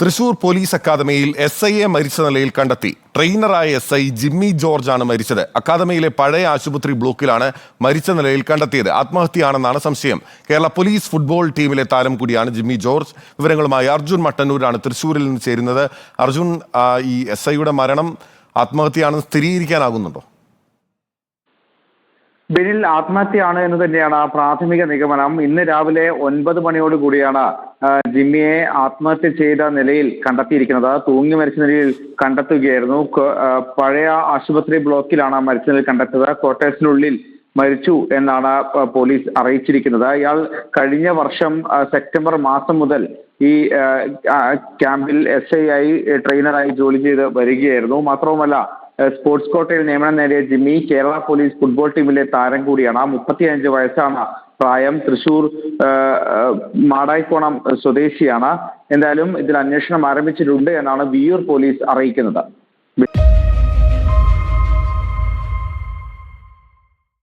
Thrissur police അക്കാദമിയിൽ S ഐയെ മരിച്ച നിലയിൽ കണ്ടെത്തി. ട്രെയിനറായ എസ് ഐ ജിമ്മി ജോർജ് ആണ് മരിച്ചത്. അക്കാദമിയിലെ പഴയ ആശുപത്രി ബ്ലോക്കിലാണ് മരിച്ച നിലയിൽ കണ്ടെത്തിയത്. ആത്മഹത്യയാണെന്നാണ് സംശയം. കേരള പോലീസ് ഫുട്ബോൾ ടീമിലെ താരം കൂടിയാണ് ജിമ്മി ജോർജ്. വിവരങ്ങളുമായി അർജുൻ മട്ടന്നൂരാണ് തൃശൂരിൽ നിന്ന് ചേരുന്നത്. അർജുൻ ഈ എസ് ഐയുടെ മരണം ആത്മഹത്യയാണെന്ന് സ്ഥിരീകരിക്കാനാകുന്നുണ്ടോ? ബെനിൽ ആത്മഹത്യയാണ് എന്ന് തന്നെയാണ് പ്രാഥമിക നിഗമനം. ഇന്ന് രാവിലെ ഒൻപത് മണിയോടുകൂടിയാണ് ജിമ്മിയെ ആത്മഹത്യ ചെയ്ത നിലയിൽ കണ്ടെത്തിയിരിക്കുന്നത്. തൂങ്ങി മരിച്ച നിലയിൽ കണ്ടെത്തുകയായിരുന്നു. പഴയ ആശുപത്രി ബ്ലോക്കിലാണ് മരിച്ച നിലയിൽ കണ്ടെത്തിയത്. ക്വാർട്ടേഴ്സിനുള്ളിൽ മരിച്ചു എന്നാണ് പോലീസ് അറിയിച്ചിരിക്കുന്നത്. ഇയാൾ കഴിഞ്ഞ വർഷം സെപ്റ്റംബർ മാസം മുതൽ ഈ ക്യാമ്പിൽ എസ് ഐ ആയി ട്രെയിനറായി ജോലി ചെയ്ത് വരികയായിരുന്നു. മാത്രവുമല്ല സ്പോർട്സ് കോട്ടയിൽ നിയമനം നേടിയ ജിമ്മി കേരള പോലീസ് ഫുട്ബോൾ ടീമിലെ താരം കൂടിയാണ്. മുപ്പത്തിയഞ്ച് വയസ്സാണ് പ്രായം. തൃശൂർ മാടായിക്കോണം സ്വദേശിയാണ്. എന്തായാലും ഇതിൽ അന്വേഷണം ആരംഭിച്ചിട്ടുണ്ട് എന്നാണ് വിയൂർ പോലീസ് അറിയിക്കുന്നത്.